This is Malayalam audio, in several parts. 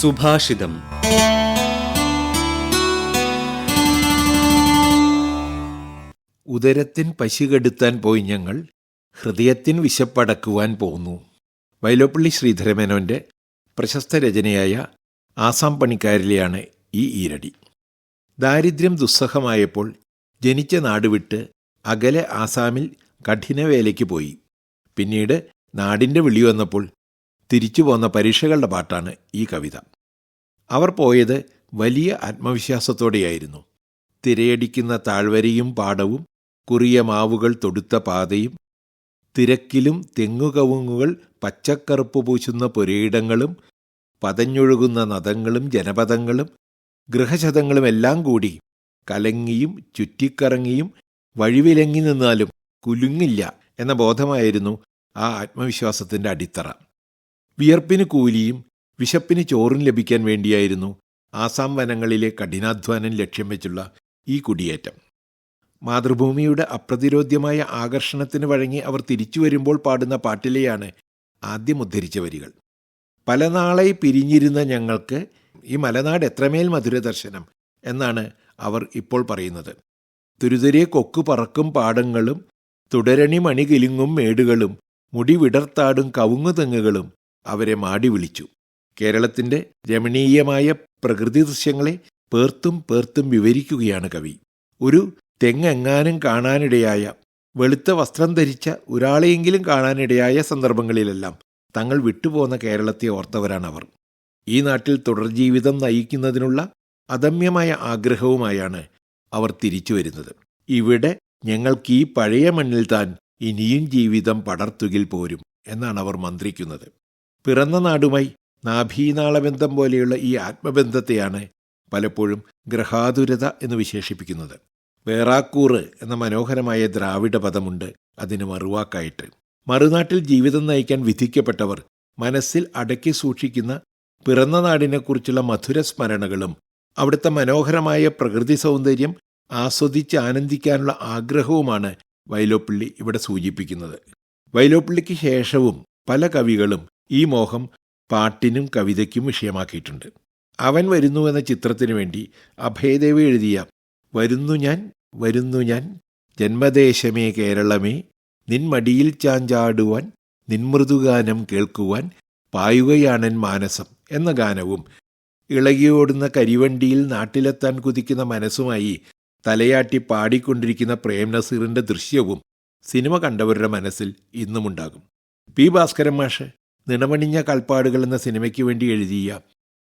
സുഭാഷിതം. ഉദരത്തിൻ പശി പശികെടുത്താൻ പോയി ഞങ്ങൾ ഹൃദയത്തിൻ വിശപ്പടക്കുവാൻ പോന്നു. വൈലോപ്പള്ളി ശ്രീധരമേനോന്റെ പ്രശസ്ത രചനയായ ആസാം പണിക്കാരിലെയാണ് ഈ ഈരടി. ദാരിദ്ര്യം ദുസ്സഹമായപ്പോൾ ജനിച്ച നാടുവിട്ട് അകലെ ആസാമിൽ കഠിനവേലയ്ക്ക് പോയി. പിന്നീട് നാടിന്റെ വിളി വന്നപ്പോൾ തിരിച്ചു പോന്ന പരീക്ഷകളുടെ പാട്ടാണ് ഈ കവിത. അവർ പോയത് വലിയ ആത്മവിശ്വാസത്തോടെയായിരുന്നു. തിരയടിക്കുന്ന താഴ്വരയും പാടവും കുറിയ മാവുകൾ തൊടുത്ത പാതയും തിരക്കിലും തെങ്ങുകവുങ്ങുകൾ പച്ചക്കറുപ്പ് പൂശുന്ന പുരയിടങ്ങളും പതഞ്ഞൊഴുകുന്ന നദങ്ങളും ജനപദങ്ങളും ഗൃഹശതങ്ങളും എല്ലാം കൂടി കലങ്ങിയും ചുറ്റിക്കറങ്ങിയും വഴിവിലങ്ങി നിന്നാലും കുലുങ്ങില്ല എന്ന ബോധമായിരുന്നു ആ ആത്മവിശ്വാസത്തിന്റെ അടിത്തറ. വിയർപ്പിന് കൂലിയും വിശപ്പിന് ചോറും ലഭിക്കാൻ വേണ്ടിയായിരുന്നു ആസാം വനങ്ങളിലെ കഠിനാധ്വാനം ലക്ഷ്യം വെച്ചുള്ള ഈ കുടിയേറ്റം. മാതൃഭൂമിയുടെ അപ്രതിരോധ്യമായ ആകർഷണത്തിന് വഴങ്ങി അവർ തിരിച്ചു വരുമ്പോൾ പാടുന്ന പാട്ടിലെയാണ് ആദ്യം ഉദ്ധരിച്ച വരികൾ. പല നാളായി പിരിഞ്ഞിരുന്ന ഞങ്ങൾക്ക് ഈ മലനാട് എത്രമേൽ മധുരദർശനം എന്നാണ് അവർ ഇപ്പോൾ പറയുന്നത്. തുരുതുരെ കൊക്കു പറക്കും പാടങ്ങളും തുടരണി മണികിലുങ്ങും മേടുകളും മുടി വിടർത്താടും കവുങ്ങുതെങ്ങുകളും അവരെ മാടി വിളിച്ചു. കേരളത്തിന്റെ രമണീയമായ പ്രകൃതി ദൃശ്യങ്ങളെ പേർത്തും പേർത്തും വിവരിക്കുകയാണ് കവി. ഒരു തെങ്ങെങ്ങാനും കാണാനിടയായ വെളുത്ത വസ്ത്രം ധരിച്ച ഒരാളെയെങ്കിലും കാണാനിടയായ സന്ദർഭങ്ങളിലെല്ലാം തങ്ങൾ വിട്ടുപോന്ന കേരളത്തെ ഓർത്തവരാണവർ. ഈ നാട്ടിൽ തുടർജീവിതം നയിക്കുന്നതിനുള്ള അദമ്യമായ ആഗ്രഹവുമായാണ് അവർ തിരിച്ചു വരുന്നത് ഇവിടെ ഞങ്ങൾക്ക് ഈ പഴയ മണ്ണിൽ താൻ ഇനിയും ജീവിതം പടർത്തുകിൽ പോരും എന്നാണ് അവർ മന്ത്രിക്കുന്നത്. പിറന്ന നാടുമായി നാഭീനാളബന്ധം പോലെയുള്ള ഈ ആത്മബന്ധത്തെയാണ് പലപ്പോഴും ഗ്രഹാതുരത എന്ന് വിശേഷിപ്പിക്കുന്നത്. വേറാക്കൂറ് എന്ന മനോഹരമായ ദ്രാവിഡ പദമുണ്ട് അതിന് മറുവാക്കായിട്ട്. മറുനാട്ടിൽ ജീവിതം നയിക്കാൻ വിധിക്കപ്പെട്ടവർ മനസ്സിൽ അടക്കി സൂക്ഷിക്കുന്ന പിറന്ന നാടിനെക്കുറിച്ചുള്ള മധുര സ്മരണകളും അവിടുത്തെ മനോഹരമായ പ്രകൃതി സൗന്ദര്യം ആസ്വദിച്ച് ആനന്ദിക്കാനുള്ള ആഗ്രഹവുമാണ് വൈലോപ്പിള്ളി ഇവിടെ സൂചിപ്പിക്കുന്നത്. വൈലോപ്പിള്ളിക്ക് ശേഷവും പല കവികളും ഈ മോഹം പാട്ടിനും കവിതയ്ക്കും വിഷയമാക്കിയിട്ടുണ്ട്. അവൻ വരുന്നു എന്ന ചിത്രത്തിനു വേണ്ടി അഭയദേവി എഴുതിയ വരുന്നു ഞാൻ വരുന്നു ഞാൻ ജന്മദേശമേ കേരളമേ നിൻമടിയിൽ ചാഞ്ചാടുവാൻ നിൻമൃദുഗാനം കേൾക്കുവാൻ പായുകയാണൻ മാനസം എന്ന ഗാനവും ഇളകിയോടുന്ന കരിവണ്ടിയിൽ നാട്ടിലെത്താൻ കുതിക്കുന്ന മനസ്സുമായി തലയാട്ടി പാടിക്കൊണ്ടിരിക്കുന്ന പ്രേം നസീറിന്റെ ദൃശ്യവും സിനിമ കണ്ടവരുടെ മനസ്സിൽ ഇന്നുമുണ്ടാകും. പി ഭാസ്കരൻ മാഷ് നിണമണിഞ്ഞ കൽപ്പാടുകൾ എന്ന സിനിമയ്ക്ക് വേണ്ടി എഴുതിയ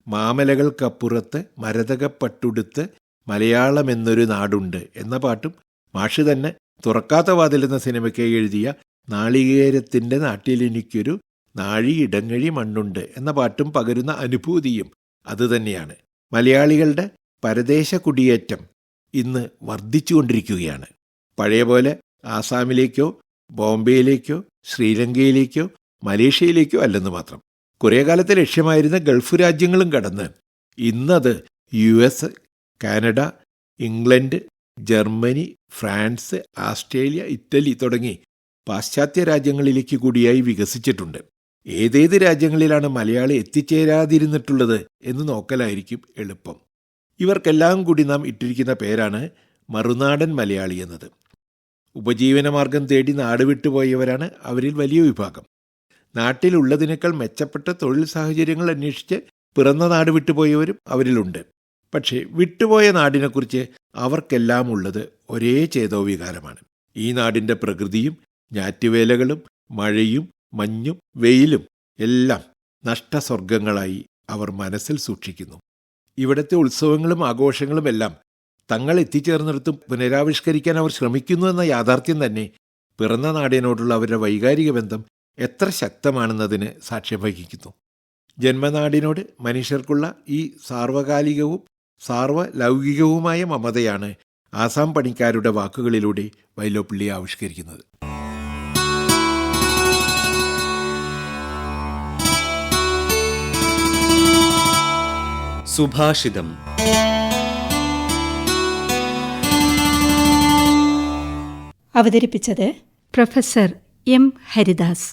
മാമലകൾക്കപ്പുറത്ത് മരതകപ്പട്ടുടുത്ത് മലയാളം എന്നൊരു നാടുണ്ട് എന്ന പാട്ടും മാഷ് തന്നെ തുറക്കാത്ത വാതിൽ എന്ന സിനിമയ്ക്ക് എഴുതിയ നാളികേരത്തിന്റെ നാട്ടിലെനിക്കൊരു നാഴി ഇടങ്ങഴി മണ്ണുണ്ട് എന്ന പാട്ടും പകരുന്ന അനുഭൂതിയും അതുതന്നെയാണ് മലയാളികളുടെ പരദേശ കുടിയേറ്റം ഇന്ന് വർദ്ധിച്ചുകൊണ്ടിരിക്കുകയാണ്. പഴയ പോലെ ആസാമിലേക്കോ ബോംബെയിലേക്കോ ശ്രീലങ്കയിലേക്കോ മലേഷ്യയിലേക്കോ അല്ലെന്ന് മാത്രം. കുറേ കാലത്തെ ലക്ഷ്യമായിരുന്ന ഗൾഫ് രാജ്യങ്ങളും കടന്ന് ഇന്നത് U S Canada England Germany France Australia Italy തുടങ്ങി പാശ്ചാത്യ രാജ്യങ്ങളിലേക്ക് കൂടിയായി വികസിച്ചിട്ടുണ്ട്. ഏതേത് രാജ്യങ്ങളിലാണ് മലയാളി എത്തിച്ചേരാതിരുന്നിട്ടുള്ളത് എന്ന് നോക്കലായിരിക്കും എളുപ്പം. ഇവർക്കെല്ലാം കൂടി നാം ഇട്ടിരിക്കുന്ന പേരാണ് മറുനാടൻ മലയാളി എന്നത്. ഉപജീവനമാർഗം തേടി നാടുവിട്ടുപോയവരാണ് അവരിൽ വലിയ വിഭാഗം. നാട്ടിലുള്ളതിനേക്കാൾ മെച്ചപ്പെട്ട തൊഴിൽ സാഹചര്യങ്ങൾ അന്വേഷിച്ച് പിറന്ന നാട് വിട്ടുപോയവരും അവരിലുണ്ട്. പക്ഷേ വിട്ടുപോയ നാടിനെക്കുറിച്ച് അവർക്കെല്ലാം ഉള്ളത് ഒരേ ചേതോവികാരമാണ്. ഈ നാടിന്റെ പ്രകൃതിയും ഞാറ്റുവേലകളും മഴയും മഞ്ഞും വെയിലും എല്ലാം നഷ്ടസ്വർഗങ്ങളായി അവർ മനസ്സിൽ സൂക്ഷിക്കുന്നു. ഇവിടുത്തെ ഉത്സവങ്ങളും ആഘോഷങ്ങളും എല്ലാം തങ്ങൾ എത്തിച്ചേർന്നിടത്തും പുനരാവിഷ്കരിക്കാൻ അവർ ശ്രമിക്കുന്നു എന്ന യാഥാർത്ഥ്യം തന്നെ പിറന്ന നാടിനോടുള്ള അവരുടെ വൈകാരിക ബന്ധം എത്ര ശക്തമാണെന്നതിന് സാക്ഷ്യം വഹിക്കുന്നു. ജന്മനാടിനോട് മനുഷ്യർക്കുള്ള ഈ സാർവകാലികവും സാർവലൗകികവുമായ മമതയാണ് ആസാം പണിക്കാരുടെ വാക്കുകളിലൂടെ വൈലോപ്പിള്ളി ആവിഷ്കരിക്കുന്നത്. സുഭാഷിതം. അവതരിപ്പിച്ചത് പ്രൊഫസർ എം ഹരിദാസ്.